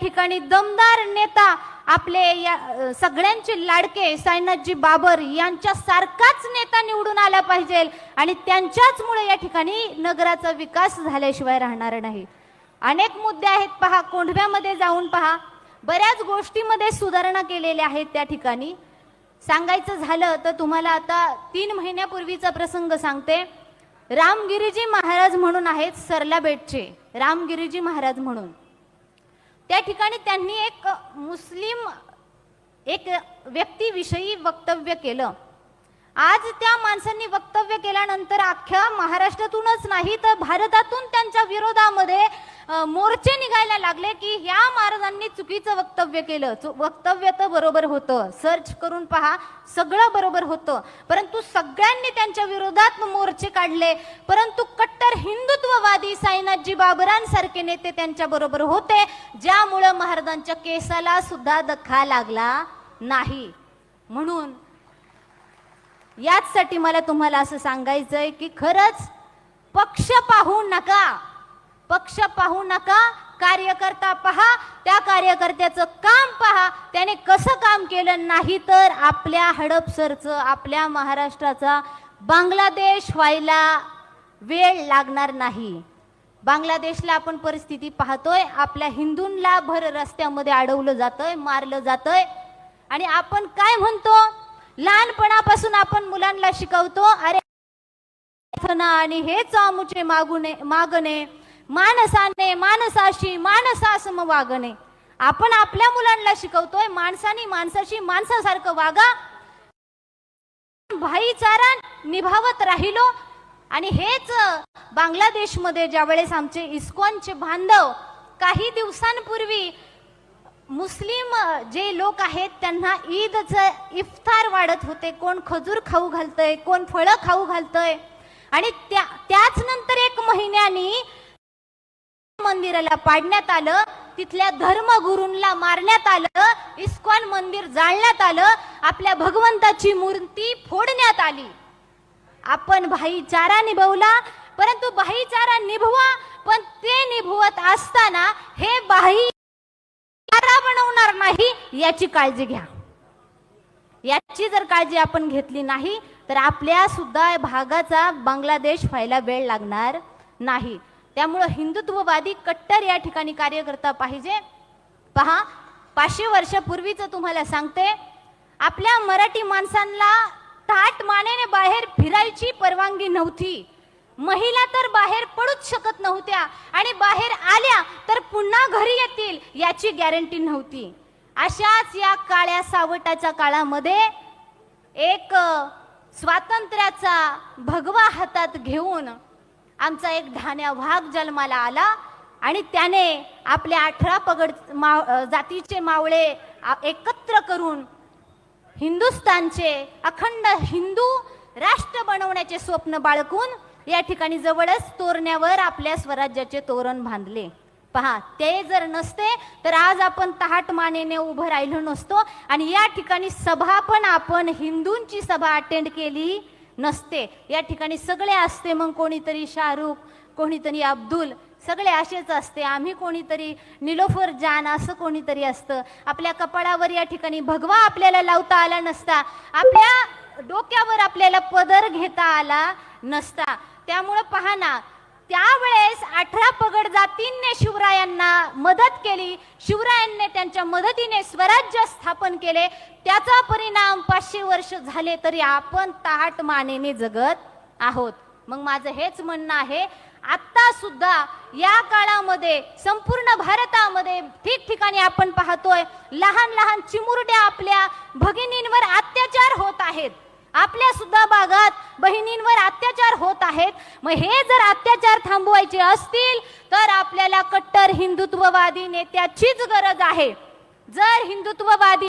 ठिकाणी दमदार नेता आपले या सगळ्यांचे लाडके साईनाथजी बाबर यांच्या सारखाच नेता निवडून आला पाहिजे आणि त्यांच्याच मुळे या ठिकाणी नगराचा विकास झाल्याशिवाय राहणार नाही. अनेक मुद्दे आहेत पहा कोंढव्यामध्ये जाऊन पहा. बऱ्याच गोष्टीमध्ये सुधारणा केलेल्या आहेत त्या ठिकाणी. सांगायचं झालं तर तुम्हाला आता तीन महिन्यापूर्वीचा प्रसंग सांगते. रामगिरीजी महाराज म्हणून आहेत सरला बेटचे रामगिरीजी महाराज म्हणून. त्या ठिकाणी त्यांनी एक मुस्लिम एक व्यक्तीविषयी वक्तव्य केलं. आज त्या माणसांनी वक्तव्य केल्यानंतर अख्ख्या महाराष्ट्रातूनच नाही तर भारतातून त्यांच्या विरोधामध्ये मोर्चे निघायला लागले की ह्या महाराजांनी चुकीचं वक्तव्य केलं. चु- वक्तव्य तर बरोबर होतं. सर्च करून पहा सगळं बरोबर होतं. परंतु सगळ्यांनी त्यांच्या विरोधात मोर्चे काढले. परंतु कट्टर हिंदुत्ववादी साईनाथजी बाबरांसारखे नेते त्यांच्या बरोबर होते. ज्यामुळं महाराजांच्या केसाला सुद्धा दखा लागला नाही. म्हणून याचसाठी मला तुम्हाला असं सांगायचंय की खरंच पक्ष पाहू नका. पक्ष पाहू नका कार्यकर्ता पहा त्या कार्यकर्त्याचं काम पहा. त्याने कसं काम केलं नाही तर आपल्या हडपसरचं आपल्या महाराष्ट्राचा बांगलादेश व्हायला वेळ लागणार नाही. बांगलादेशला आपण परिस्थिती पाहतोय आपल्या हिंदूंना भर रस्त्यामध्ये अडवलं जातंय मारलं जातंय. आणि आपण काय म्हणतो? लहानपणापासून आपण मुलांना शिकवतो अरे प्रार्थना आणि हेच आमुचे मागुने मागणे. माणसाने माणसाशी माणसासम वागणे. आपण आपल्या मुलांना शिकवतोय माणसानी माणसाशी माणसासारखं वागा. भाईचारा निभावत राहिलो. आणि हेच बांगलादेशमध्ये ज्यावेळेस आमचे इस्कॉनचे बांधव काही दिवसांपूर्वी मुस्लिम जे लोक आहेत त्यांना ईदचं इफ्तार वाढत होते. कोण खजूर खाऊ घालतंय कोण फळं खाऊ घालतंय. आणि त्या त्याच नंतर एक महिन्यानी मंदिराला पाडण्यात आलं तिथल्या धर्मगुरूंना मारण्यात आलं इस्कॉन मंदिर जाळण्यात आलं आपल्या भगवंताची मूर्ती फोडण्यात आली. आपण भाईचारा निभवला परंतु भाईचारा निभवा पण ते निभवत असताना हे भाई चारा बनवणार नाही याची काळजी घ्या. याची जर काळजी आपण घेतली नाही तर आपल्या सुद्धा भागाचा बांगलादेश व्हायला वेळ लागणार नाही. त्यामुळं हिंदुत्ववादी कट्टर या ठिकाणी कार्यकर्ता पाहिजे. पहा पाचशे वर्षापूर्वीच तुम्हाला सांगते आपल्या मराठी माणसांना ताट मानेने बाहेर फिरायची परवानगी नव्हती. महिला तर बाहेर पडूच शकत नव्हत्या आणि बाहेर आल्या तर पुन्हा घरी येतील याची गॅरंटी नव्हती. अशाच या काळ्या सावटाच्या काळामध्ये एक स्वातंत्र्याचा भगवा हातात घेऊन आमचा एक ढाण्या वाघ जन्माला आला आणि त्याने आपले अठरा पगड माव जातीचे मावळे एकत्र करून हिंदुस्तानचे अखंड हिंदू राष्ट्र बनवण्याचे स्वप्न बाळगून या ठिकाणी जवळच तोरण्यावर आपल्या स्वराज्याचे तोरण बांधले. पहा ते जर नसते तर आज आपण तहाट मानेने उभं राहिलो नसतो आणि या ठिकाणी सभा पण आपण हिंदूंची सभा अटेंड केली नसते. या ठिकाणी सगळे असते मग कोणीतरी शाहरुख कोणीतरी अब्दुल सगळे असेच असते. आम्ही कोणीतरी निलोफर जान असं कोणीतरी असतं. आपल्या कपाळावर या ठिकाणी भगवा आपल्याला लावता आला नसता. आपल्या डोक्यावर आपल्याला पदर घेता आला नसता. त्यामुळं पहा ना त्यावेळेस अठरा पगड जातींनी शिवरायांना मदत केली. शिवरायांनी त्यांच्या मदतीने स्वराज्य स्थापन केले. त्याचा परिणाम पाचशे वर्ष झाले तरी आपण ताट मानेने जगत आहोत. मग माझं हेच म्हणणं आहे आत्ता सुद्धा या काळामध्ये संपूर्ण भारतामध्ये ठिकठिकाणी आपण पाहतोय लहान लहान चिमुरड्या आपल्या भगिनींवर अत्याचार होत आहेत. आपल्या सुद्धा भागात बहिणींवर अत्याचार होत आहेत. मग हे जर अत्याचार थांबवायचे असतील तर आपल्याला कट्टर हिंदुत्ववादी नेत्याचीच गरज आहे. जर हिंदुत्ववादी